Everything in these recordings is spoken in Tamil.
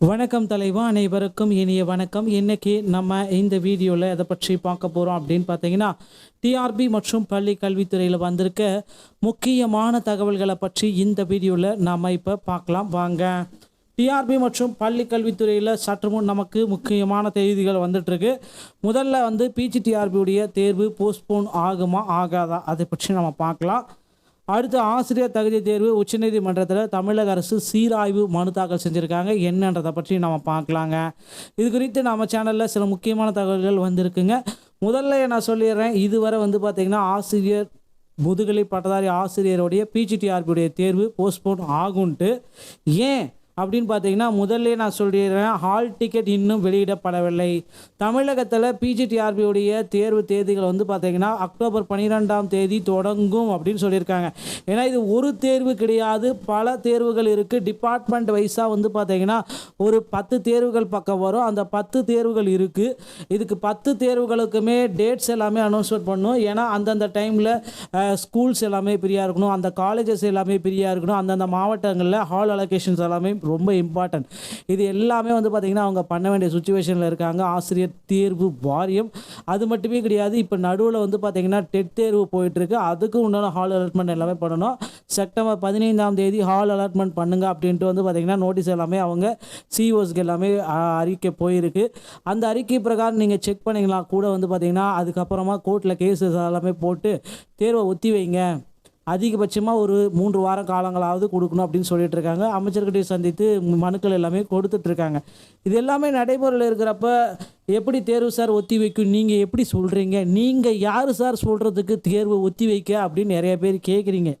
வணக்கம் தலைவா அனைவருக்கும் இனிய வணக்கம். இன்னைக்கு நம்ம இந்த வீடியோவில் எதை பற்றி பார்க்க போகிறோம் அப்படின்னு பார்த்தீங்கன்னா டிஆர்பி மற்றும் பள்ளி கல்வித்துறையில் வந்திருக்க முக்கியமான தகவல்களை பற்றி இந்த வீடியோவில் நாம் இப்போ பார்க்கலாம். வாங்க. டிஆர்பி மற்றும் பள்ளி கல்வித்துறையில் சற்று முன் நமக்கு முக்கியமான செய்திகள் வந்துட்டுருக்கு. முதல்ல வந்து பிஜிடிஆர்பியுடைய தேர்வு போஸ்ட்போன் ஆகுமா ஆகாதா? அதை பற்றி நம்ம பார்க்கலாம். அடுத்து ஆசிரியர் தகுதி தேர்வு உச்சநீதிமன்றத்தில் தமிழக அரசு சீராய்வு மனு தாக்கல் செஞ்சுருக்காங்க. என்னன்றதை பற்றி நம்ம பார்க்கலாங்க. இது குறித்து நம்ம சேனலில் சில முக்கியமான தகவல்கள் வந்திருக்குங்க. முதல்ல நான் சொல்லிடுறேன் இதுவரை வந்து பார்த்திங்கன்னா ஆசிரியர் முதுகலை பட்டதாரி ஆசிரியருடைய பிஜிடிஆர்பியுடைய தேர்வு போஸ்ட்போன் ஆகும்ன்ட்டு ஏன்? அப்படின்னு பார்த்தீங்கன்னா முதல்ல நான் சொல்லிடுறேன் ஹால் டிக்கெட் இன்னும் வெளியிடப்படவில்லை. தமிழகத்தில் பிஜிடிஆர்பியுடைய தேர்வு தேதிகள் வந்து பார்த்தீங்கன்னா அக்டோபர் பன்னிரெண்டாம் தேதி தொடங்கும் அப்படின்னு சொல்லியிருக்காங்க. ஏன்னா இது ஒரு தேர்வு கிடையாது பல தேர்வுகள் இருக்குது டிபார்ட்மெண்ட் வைஸாக வந்து பார்த்தீங்கன்னா ஒரு பத்து தேர்வுகள் பக்கம் வரும். அந்த பத்து தேர்வுகள் இருக்குது இதுக்கு பத்து தேர்வுகளுக்குமே டேட்ஸ் எல்லாமே அனௌன்ஸ்மெண்ட் பண்ணும் ஏன்னா அந்தந்த டைமில் ஸ்கூல்ஸ் எல்லாமே ஃப்ரீயாக இருக்கணும். அந்த காலேஜஸ் எல்லாமே ஃப்ரீயாக இருக்கணும். அந்தந்த மாவட்டங்களில் ஹால் அலோகேஷன்ஸ் எல்லாமே ரொம்ப இம்பார்ட்டன்ட் இது எல்லாமே வந்து பார்த்திங்கன்னா அவங்க பண்ண வேண்டிய சுச்சுவேஷனில் இருக்காங்க. ஆசிரியர் தேர்வு வாரியம். அது மட்டுமே கிடையாது. இப்போ நடுவில் வந்து பார்த்திங்கன்னா டெட் தேர்வு போயிட்டுருக்கு. அதுக்கும் உண்டான ஹால் அலாட்மெண்ட் எல்லாமே பண்ணணும். செப்டம்பர் பதினைந்தாம் தேதி ஹால் அலாட்மெண்ட் பண்ணுங்க அப்படின்ட்டு வந்து பார்த்திங்கன்னா நோட்டீஸ் எல்லாமே அவங்க சிஓஸ்க்கு எல்லாமே அறிக்கை போயிருக்கு. அந்த அறிக்கை பிரகாரம் நீங்கள் செக் பண்ணிங்களா கூட வந்து பார்த்திங்கன்னா அதுக்கப்புறமா கோர்ட்டில் கேஸஸ் எல்லாமே போட்டு தேர்வை ஒத்தி வைங்க. அதிகபட்சமாக ஒரு மூன்று வார காலங்களாவது கொடுக்கணும் அப்படின்னு சொல்லிட்டு இருக்காங்க அமைச்சர்கிட்டையும் சந்தித்து மனுக்கள் எல்லாமே கொடுத்துட்டு இருக்காங்க இது எல்லாமே நடைமுறையில் இருக்கிறப்ப எப்படி தேர்வு சார் ஒத்தி வைக்கும்? நீங்கள் எப்படி சொல்கிறீங்க நீங்கள் யார் சார் சொல்கிறதுக்கு தேர்வு ஒத்தி வைக்க அப்படின்னு நிறைய பேர் கேட்குறீங்க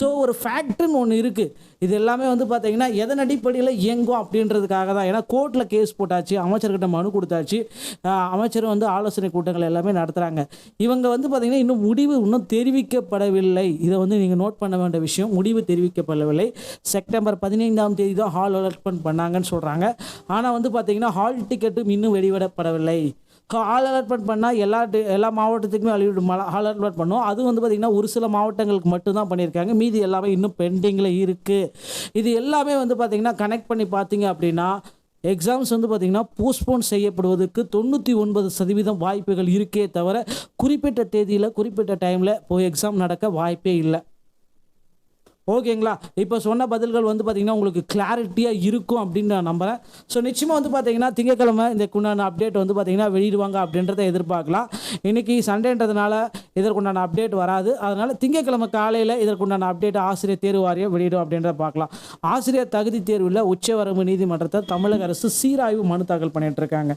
ஸோ ஒரு ஃபேக்ட்ரின்னு ஒன்று இருக்குது இது எல்லாமே வந்து பார்த்தீங்கன்னா எதன் அடிப்படையில் இயங்கும் அப்படின்றதுக்காக தான். ஏன்னா கோர்ட்டில் கேஸ் போட்டாச்சு அமைச்சர்கிட்ட மனு கொடுத்தாச்சு அமைச்சர் வந்து ஆலோசனை கூட்டங்கள் எல்லாமே நடத்துகிறாங்க இவங்க வந்து பார்த்தீங்கன்னா இன்னும் முடிவு இன்னும் தெரிவிக்கப்படவில்லை. இதை வந்து நீங்கள் நோட் பண்ண வேண்டிய விஷயம் முடிவு தெரிவிக்கப்படவில்லை. செப்டம்பர் பதினைந்தாம் தேதி தான் ஹால் அலாட்மெண்ட் பண்ணாங்கன்னு சொல்கிறாங்க ஆனால் வந்து பார்த்தீங்கன்னா ஹால் டிக்கெட்டும் இன்னும் வெளிவிடப்படவில்லை ஹால் அலாட்மெண்ட் பண்ணால் எல்லா எல்லா மாவட்டத்துக்குமே அழிவிடும் ஹால் அலாட்மெண்ட் பண்ணுவோம். அது வந்து பார்த்திங்கன்னா ஒரு சில மாவட்டங்களுக்கு மட்டும்தான் பண்ணியிருக்காங்க. மீதி எல்லாமே இன்னும் பெண்டிங்கில் இருக்குது இது எல்லாமே வந்து பார்த்திங்கன்னா கனெக்ட் பண்ணி பார்த்தீங்க அப்படின்னா எக்ஸாம்ஸ் வந்து பார்த்திங்கன்னா போஸ்ட்போன் செய்யப்படுவதற்கு தொண்ணூற்றி ஒன்பது சதவீதம் வாய்ப்புகள் இருக்கே தவிர குறிப்பிட்ட தேதியில் குறிப்பிட்ட டைமில் போய் எக்ஸாம் நடக்க வாய்ப்பே இல்லை. ஓகேங்களா? இப்போ சொன்ன பதில்கள் வந்து பார்த்திங்கன்னா உங்களுக்கு கிளாரிட்டியாக இருக்கும் அப்படின்னு நான் நம்புகிறேன் ஸோ நிச்சயமாக வந்து பார்த்தீங்கன்னா திங்கக்கிழமை இந்த குண்டான அப்டேட் வந்து பார்த்தீங்கன்னா வெளியிடுவாங்க அப்படின்றத எதிர்பார்க்கலாம். இன்றைக்கி சண்டேன்றதுனால இதற்குண்டான அப்டேட் வராது. அதனால் திங்கக்கிழமை காலையில் இதற்குண்டான அப்டேட் ஆசிரியர் தேர்வு வாரியம் வெளியிடும் அப்படின்றத பார்க்கலாம். ஆசிரியர் தகுதி தேர்வில் உச்சவரம்பு நீதிமன்றத்தை தமிழக அரசு சீராய்வு மனு தாக்கல் பண்ணிட்டு இருக்காங்க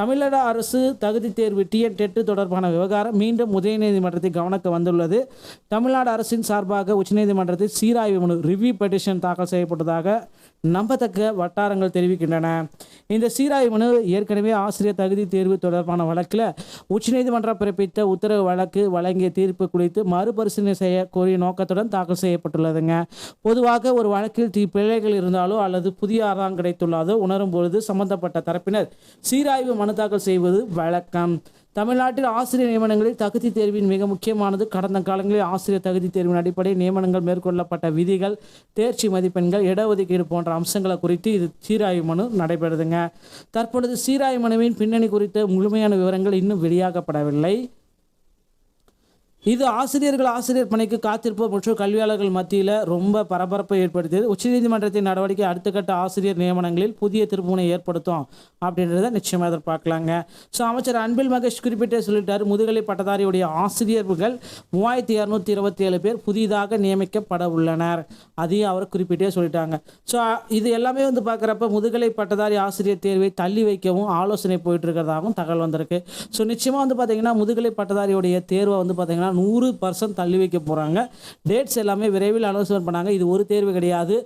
தமிழக அரசு தகுதி தேர்வு டிஎன் டெட்டு தொடர்பான விவகாரம் மீண்டும் உதயநீதிமன்றத்தை கவனக்கு வந்துள்ளது. தமிழ்நாடு அரசின் சார்பாக உச்சநீதிமன்றத்தில் சீராய்வு மனு ரிவ்யூ பெட்டிஷன் தாக்கல் செய்யப்பட்டதாக நம்பத்தக்க வட்டாரங்கள் தெரிவிக்கின்றன. இந்த சீராய்வு மனு ஏற்கனவே ஆசிரியர் தகுதி தேர்வு தொடர்பான வழக்கில் உச்சநீதிமன்றம் பிறப்பித்த உத்தரவு வழக்கு வழங்கிய தீர்ப்பு குறித்து மறுபரிசீலனை செய்ய கோரிய நோக்கத்துடன் தாக்கல் செய்யப்பட்டுள்ளதுங்க. பொதுவாக ஒரு வழக்கில் தீ பிழைகள் இருந்தாலோ அல்லது புதிய ஆதாரம் கிடைத்துள்ளதோ உணரும் பொழுது சம்பந்தப்பட்ட தரப்பினர் சீராய்வு மனு தாக்கல் செய்வது வழக்கம். தமிழ்நாட்டில் ஆசிரியர் நியமனங்களில் தகுதி தேர்வின் மிக முக்கியமானது கடந்த காலங்களில் ஆசிரியர் தகுதி தேர்வின் அடிப்படையில் நியமனங்கள் மேற்கொள்ளப்பட்ட விதிகள் தேர்ச்சி மதிப்பெண்கள் இடஒதுக்கீடு போன்ற அம்சங்களை குறித்து இது சீராய்வு மனு நடைபெறுதுங்க. தற்பொழுது சீராய்வு மனுவின் பின்னணி குறித்த முழுமையான விவரங்கள் இன்னும் வெளியாகப்படவில்லை. இது ஆசிரியர்கள் ஆசிரியர் பணிக்கு காத்திருப்போர் மற்றும் கல்வியாளர்கள் மத்தியில் ரொம்ப பரபரப்பை ஏற்படுத்தியது. உச்சநீதிமன்றத்தின் நடவடிக்கை அடுத்த கட்ட ஆசிரியர் நியமனங்களில் புதிய திருப்புமுனை ஏற்படுத்தும் அப்படின்றத நிச்சயமாக எதிர்பார்க்கலாங்க. ஸோ அமைச்சர் அன்பில் மகேஷ் குறிப்பிட்டே சொல்லிட்டார் முதுகலை பட்டதாரியுடைய ஆசிரியர்கள் மூவாயிரத்தி இரநூத்தி இருபத்தி ஏழு பேர் புதிதாக நியமிக்கப்பட உள்ளனர். அதையும் அவர் குறிப்பிட்டே சொல்லிட்டாங்க. ஸோ இது எல்லாமே வந்து பார்க்குறப்ப முதுகலை பட்டதாரி ஆசிரியர் தேர்வை தள்ளி வைக்கவும் ஆலோசனை போயிட்டு இருக்கிறதாகவும் தகவல் வந்திருக்கு. ஸோ நிச்சயமாக வந்து பார்த்தீங்கன்னா முதுகலை பட்டதாரியுடைய தேர்வை வந்து பார்த்தீங்கன்னா நூறு பர்சன்ட் தள்ளி வைக்க போகிறாங்க டேட்ஸ் எல்லாமே விரைவில் அனௌன்ஸ்மெண்ட் பண்ணாங்க. இது ஒரு தேர்வு கிடையாது.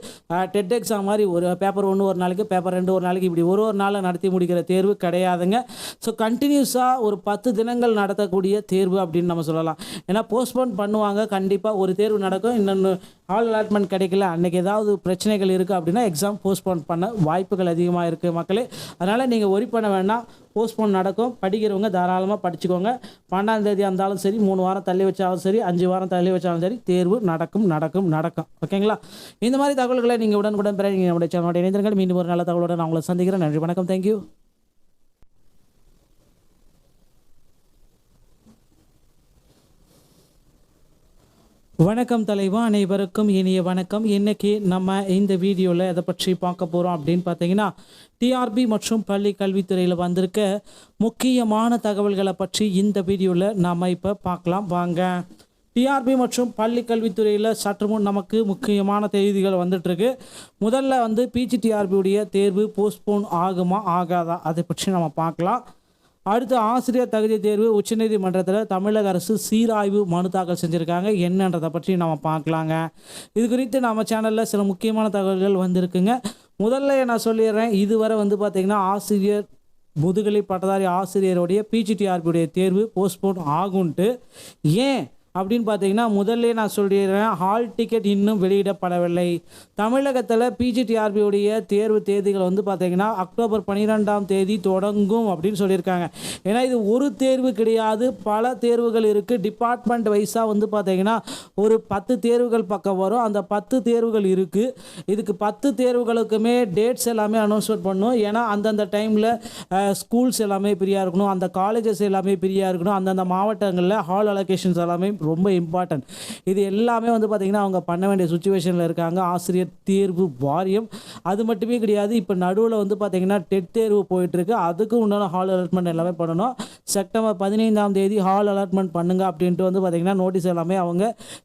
டெட் எக்ஸாம் மாதிரி ஒரு பேப்பர் ஒன்று ஒரு நாளைக்கு பேப்பர் ரெண்டு ஒரு நாளைக்கு இப்படி ஒரு ஒரு நாளில் நடத்தி முடிக்கிற தேர்வு கிடையாதுங்க. ஸோ கண்டினியூஸாக ஒரு பத்து தினங்கள் நடத்தக்கூடிய தேர்வு அப்படின்னு நம்ம சொல்லலாம். ஏன்னா போஸ்ட்போன் பண்ணுவாங்க. கண்டிப்பாக ஒரு தேர்வு நடக்கும். இன்னொன்று ஆல் அலாட்மெண்ட் கிடைக்கல. அன்றைக்கி ஏதாவது பிரச்சனைகள் இருக்குது அப்படின்னா எக்ஸாம் போஸ்ட்போன் பண்ண வாய்ப்புகள் அதிகமாக இருக்குது மக்களே. அதனால் நீங்கள் ஒரி பண்ண வேண்டாம். போஸ்ட்போன் நடக்கும். படிக்கிறவங்க தாராளமாக படிச்சுக்கோங்க. பன்னெண்டாம் தேதி இருந்தாலும் சரி மூணு வாரம் தள்ளி வச்சாலும் சரி அஞ்சு வாரம் தள்ளி வச்சாலும் சரி தேர்வு நடக்கும் நடக்கும் நடக்கும். ஓகேங்களா? இந்த மாதிரி தகவல்களை நீங்கள் உடனுக்குடன் பெற நீங்கள் நம்முடைய சேனலோட இணைந்திருங்கள். மீண்டும் ஒரு நல்ல தகவலோட நான் உங்களை சந்திக்கிறேன். நன்றி வணக்கம். தேங்க்யூ வணக்கம் தலைவா அனைவருக்கும் இனிய வணக்கம். இன்னைக்கு நம்ம இந்த வீடியோவில் எதை பற்றி பார்க்க போகிறோம் அப்படின்னு பார்த்தீங்கன்னா டிஆர்பி மற்றும் பள்ளி கல்வித்துறையில் வந்திருக்க முக்கியமான தகவல்களை பற்றி இந்த வீடியோவில் நாம் இப்போ பார்க்கலாம். வாங்க. டிஆர்பி மற்றும் பள்ளி கல்வித்துறையில் சற்று முன் நமக்கு முக்கியமான செய்திகள் வந்துட்டுருக்கு. முதல்ல வந்து பிஜிடிஆர்பியுடைய தேர்வு போஸ்ட்போன் ஆகுமா ஆகாதா? அதை பற்றி நம்ம பார்க்கலாம். அடுத்து ஆசிரியர் தகுதி தேர்வு உச்சநீதிமன்றத்தில் தமிழக அரசு சீராய்வு மனு தாக்கல் செஞ்சுருக்காங்க. என்னன்றதை பற்றி நம்ம பார்க்கலாங்க. இது குறித்து நம்ம சேனலில் சில முக்கியமான தகவல்கள் வந்திருக்குங்க. முதல்ல நான் சொல்லிடுறேன் இதுவரை வந்து பார்த்திங்கன்னா ஆசிரியர் முதுகலை பட்டதாரி ஆசிரியருடைய பிஜிடிஆர்பியுடைய தேர்வு போஸ்ட்போன் ஆகும்ன்ட்டு ஏன்? அப்படின்னு பார்த்தீங்கன்னா முதல்ல நான் சொல்லிடுறேன் ஹால் டிக்கெட் இன்னும் வெளியிடப்படவில்லை. தமிழகத்தில் பிஜிடிஆர்பியுடைய தேர்வு தேதிகள் வந்து பார்த்தீங்கன்னா அக்டோபர் பன்னிரெண்டாம் தேதி தொடங்கும் அப்படின்னு சொல்லியிருக்காங்க. ஏன்னா இது ஒரு தேர்வு கிடையாது பல தேர்வுகள் இருக்குது டிபார்ட்மெண்ட் வைஸாக வந்து பார்த்தீங்கன்னா ஒரு பத்து தேர்வுகள் பக்கம் வரும். அந்த பத்து தேர்வுகள் இருக்குது இதுக்கு பத்து தேர்வுகளுக்குமே டேட்ஸ் எல்லாமே அனௌன்ஸ்மெண்ட் பண்ணும் ஏன்னா அந்தந்த டைமில் ஸ்கூல்ஸ் எல்லாமே ஃப்ரீயாக இருக்கணும். அந்த காலேஜஸ் எல்லாமே ஃப்ரீயாக இருக்கணும். அந்தந்த மாவட்டங்களில் ஹால் அலோகேஷன்ஸ் எல்லாமே ரொம்ப இம்பார்ட்டன்ட் இது எல்லாமே வந்து பார்த்திங்கன்னா அவங்க பண்ண வேண்டிய சுச்சுவேஷனில் இருக்காங்க. ஆசிரியர் தேர்வு வாரியம். அது மட்டுமே கிடையாது. இப்போ நடுவில் வந்து பார்த்திங்கன்னா டெட் தேர்வு போயிட்டுருக்கு. அதுக்கும் உண்டான ஹால் அலாட்மெண்ட் எல்லாமே பண்ணணும். செப்டம்பர் பதினைந்தாம் தேதி ஹால் அலாட்மெண்ட் பண்ணுங்க அப்படின்ட்டு வந்து பார்த்திங்கன்னா நோட்டீஸ் எல்லாமே அவங்க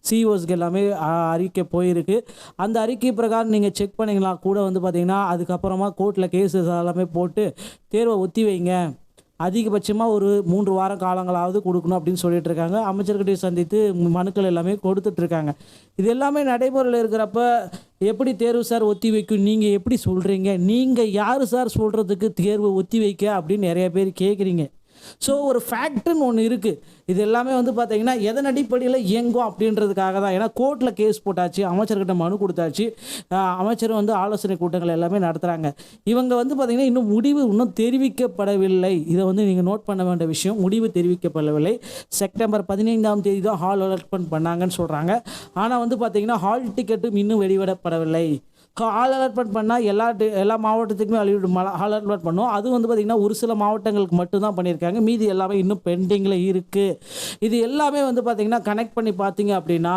சிஓஸ்க்கு எல்லாமே அறிக்கை போயிருக்கு. அந்த அறிக்கை பிரகாரம் நீங்கள் செக் பண்ணிங்களா கூட வந்து பார்த்திங்கன்னா அதுக்கப்புறமா கோர்ட்டில் கேஸஸ் எல்லாமே போட்டு தேர்வை ஒத்தி வைங்க. அதிகபட்சமாக ஒரு மூன்று வார காலங்களாவது கொடுக்கணும் அப்படின்னு சொல்லிட்டு இருக்காங்க அமைச்சர்கிட்ட சந்தித்து மனுக்கள் எல்லாமே கொடுத்துட்ருக்காங்க. இது எல்லாமே நடைமுறையில் இருக்கிறப்ப எப்படி தேர்வு சார் ஒத்தி வைக்கும்? நீங்கள் எப்படி சொல்கிறீங்க நீங்கள் யார் சார் சொல்கிறதுக்கு தேர்வு ஒத்தி வைக்க அப்படின்னு நிறைய பேர் கேட்குறீங்க ஸோ ஒரு ஃபேக்ட்ரின்னு ஒன்று இருக்குது இது எல்லாமே வந்து பார்த்தீங்கன்னா எதன் அடிப்படையில் இயங்கும் அப்படின்றதுக்காக தான். ஏன்னா கோர்ட்டில் கேஸ் போட்டாச்சு அமைச்சர்கிட்ட மனு கொடுத்தாச்சு. அமைச்சரும் அமைச்சர் வந்து ஆலோசனை கூட்டங்கள் எல்லாமே நடத்துகிறாங்க இவங்க வந்து பார்த்திங்கன்னா இன்னும் முடிவு இன்னும் தெரிவிக்கப்படவில்லை. இதை வந்து நீங்கள் நோட் பண்ண வேண்டிய விஷயம் முடிவு தெரிவிக்கப்படவில்லை. செப்டம்பர் பதினைந்தாம் தேதி தான் ஹால் அலாட்மெண்ட் பண்ணாங்கன்னு சொல்கிறாங்க ஆனால் வந்து பார்த்திங்கன்னா ஹால் டிக்கெட்டும் இன்னும் வெளிவிடப்படவில்லை ஹால் அலாட்மெண்ட் பண்ணால் எல்லா எல்லா மாவட்டத்துக்குமே அழிவிடும். ஹால் அலாட்மெண்ட் பண்ணுவோம் அது வந்து பார்த்திங்கன்னா ஒரு சில மாவட்டங்களுக்கு மட்டும்தான் பண்ணியிருக்காங்க. மீதி எல்லாமே இன்னும் பெண்டிங்கில் இருக்குது இது எல்லாமே வந்து பார்த்திங்கன்னா கனெக்ட் பண்ணி பார்த்தீங்க அப்படின்னா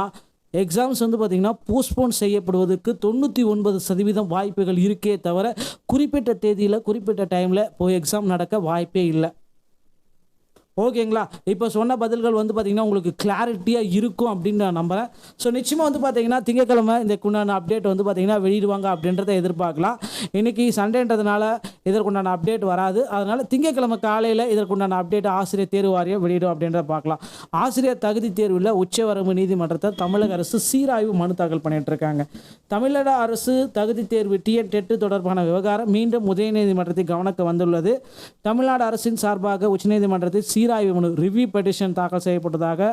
எக்ஸாம்ஸ் வந்து பார்த்திங்கன்னா போஸ்ட்போன் செய்யப்படுவதற்கு தொண்ணூற்றி ஒன்பது சதவீதம் வாய்ப்புகள் இருக்கே தவிர குறிப்பிட்ட தேதியில் குறிப்பிட்ட டைமில் போய் எக்ஸாம் நடக்க வாய்ப்பே இல்லை. ஓகேங்களா? இப்போ சொன்ன பதில்கள் வந்து பார்த்திங்கன்னா உங்களுக்கு கிளாரிட்டியாக இருக்கும் அப்படின்னு நான் நம்புகிறேன் ஸோ நிச்சயமாக வந்து பார்த்தீங்கன்னா திங்கக்கிழமை இந்த குண்டான அப்டேட் வந்து பார்த்தீங்கன்னா வெளியிடுவாங்க அப்படின்றத எதிர்பார்க்கலாம். இன்றைக்கி சண்டேன்றதுனால இதற்குண்டான அப்டேட் வராது. அதனால் திங்கட்கிழமை காலையில் இதற்குண்டான அப்டேட் ஆசிரியர் தேர்வு வாரியம் வெளியிடும் அப்படின்றத பார்க்கலாம். ஆசிரியர் தகுதி தேர்வில் உச்சவரம்பு நீதிமன்றத்தை தமிழக அரசு சீராய்வு மனு தாக்கல் பண்ணிட்டு இருக்காங்க தமிழக அரசு தகுதி தேர்வு டிஎன் டெட்டு தொடர்பான விவகாரம் மீண்டும் உதயநீதிமன்றத்தின் கவனக்கு வந்துள்ளது. தமிழ்நாடு அரசின் சார்பாக உச்சநீதிமன்றத்தில் சீராய்வு மனு ரிவ்யூ பெட்டிஷன் தாக்கல் செய்யப்பட்டதாக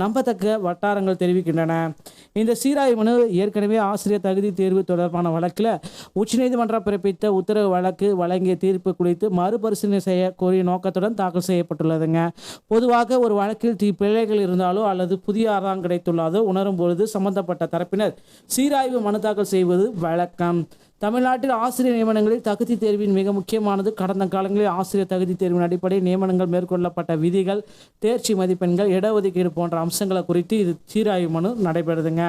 நம்பத்தக்க வட்டாரங்கள் தெரிவிக்கின்றன. இந்த சீராய்வு மனு ஏற்கனவே ஆசிரியர் தகுதி தேர்வு தொடர்பான வழக்கில் உச்சநீதிமன்றம் பிறப்பித்த உத்தரவு வழக்கு வழங்கிய தீர்ப்பு குறித்து மறுபரிசீலனை செய்ய கோரிய நோக்கத்துடன் தாக்கல் செய்யப்பட்டுள்ளதுங்க. பொதுவாக ஒரு வழக்கில் தீ பிழைகள் இருந்தாலோ அல்லது புதிய ஆதாரம் கிடைத்துள்ளதோ உணரும் பொழுது சம்பந்தப்பட்ட தரப்பினர் சீராய்வு மனு தாக்கல் செய்வது வழக்கம். தமிழ்நாட்டில் ஆசிரியர் நியமனங்களில் தகுதி தேர்வின் மிக முக்கியமானது கடந்த காலங்களில் ஆசிரியர் தகுதி தேர்வின் அடிப்படை நியமனங்கள் மேற்கொள்ளப்பட்ட விதிகள் தேர்ச்சி மதிப்பெண்கள் இடஒதுக்கீடு போன்ற அம்சங்களை குறித்து இது சீராய்வு மனு நடைபெறுதுங்க.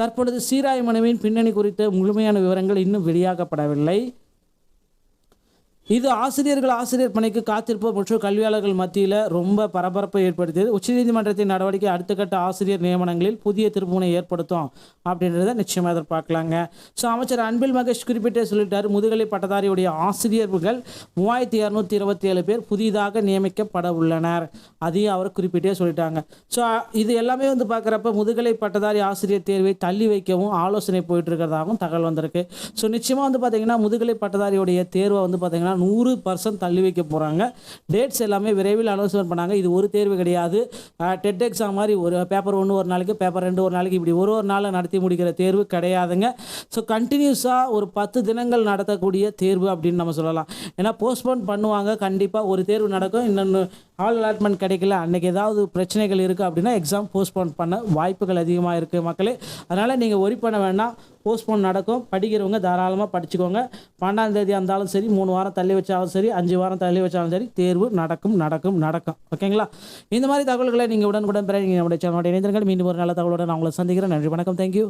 தற்பொழுது சீராய்வு மனுவின் பின்னணி குறித்த முழுமையான விவரங்கள் இன்னும் வெளியாகப்படவில்லை. இது ஆசிரியர்கள் ஆசிரியர் பணிக்கு காத்திருப்போர் மற்றும் கல்வியாளர்கள் மத்தியில் ரொம்ப பரபரப்பை ஏற்படுத்தியது. உச்சநீதிமன்றத்தின் நடவடிக்கை அடுத்த கட்ட ஆசிரியர் நியமனங்களில் புதிய திருப்புமுனை ஏற்படுத்தும் அப்படின்றத நிச்சயமாக எதிர்பார்க்கலாங்க. ஸோ அமைச்சர் அன்பில் மகேஷ் குறிப்பிட்டே சொல்லிட்டார் முதுகலை பட்டதாரியுடைய ஆசிரியர்கள் மூவாயிரத்தி இரநூத்தி இருபத்தி ஏழு பேர் புதிதாக நியமிக்கப்பட உள்ளனர். அதையும் அவர் குறிப்பிட்டே சொல்லிட்டாங்க. ஸோ இது எல்லாமே வந்து பார்க்குறப்ப முதுகலை பட்டதாரி ஆசிரியர் தேர்வை தள்ளி வைக்கவும் ஆலோசனை போயிட்டு இருக்கிறதாகவும் தகவல் வந்திருக்கு. ஸோ நிச்சயமாக வந்து பார்த்தீங்கன்னா முதுகலை பட்டதாரியுடைய தேர்வை வந்து பார்த்தீங்கன்னா நூறு பர்சன்ட் தள்ளி வைக்க போகிறாங்க டேட்ஸ் எல்லாமே விரைவில் அனௌன்ஸ்மெண்ட் பண்ணாங்க. இது ஒரு தேர்வு கிடையாது. டெட் எக்ஸாம் மாதிரி ஒரு பேப்பர் ஒன்று ஒரு நாளைக்கு பேப்பர் ரெண்டு ஒரு நாளைக்கு இப்படி ஒரு ஒரு நாளில் நடத்தி முடிக்கிற தேர்வு கிடையாதுங்க. ஸோ கண்டினியூஸாக ஒரு பத்து தினங்கள் நடத்தக்கூடிய தேர்வு அப்படின்னு நம்ம சொல்லலாம். ஏன்னா போஸ்ட்போன் பண்ணுவாங்க. கண்டிப்பாக ஒரு தேர்வு நடக்கும். இன்னொன்று ஆல் அலாட்மெண்ட் கிடைக்கல. அன்றைக்கி ஏதாவது பிரச்சனைகள் இருக்குது அப்படின்னா எக்ஸாம் போஸ்ட்போன் பண்ண வாய்ப்புகள் அதிகமாக இருக்குது மக்களே. அதனால் நீங்கள் ஒரி பண்ண வேண்டாம். போஸ்ட்போன் நடக்கும். படிக்கிறவங்க தாராளமாக படிச்சுக்கோங்க. பன்னெண்டாம் தேதி இருந்தாலும் சரி மூணு வாரம் தள்ளி வச்சாலும் சரி அஞ்சு வாரம் தள்ளி வச்சாலும் சரி தேர்வு நடக்கும் நடக்கும் நடக்கும். ஓகேங்களா? இந்த மாதிரி தகவல்களை நீங்கள் உடனுக்குடன் பெற நீங்கள் நம்முடைய சேனலோட இணைந்திருங்கள். மீண்டும் ஒரு நல்ல தகவலோட நான் உங்களை சந்திக்கிறேன். நன்றி வணக்கம். தேங்க்யூ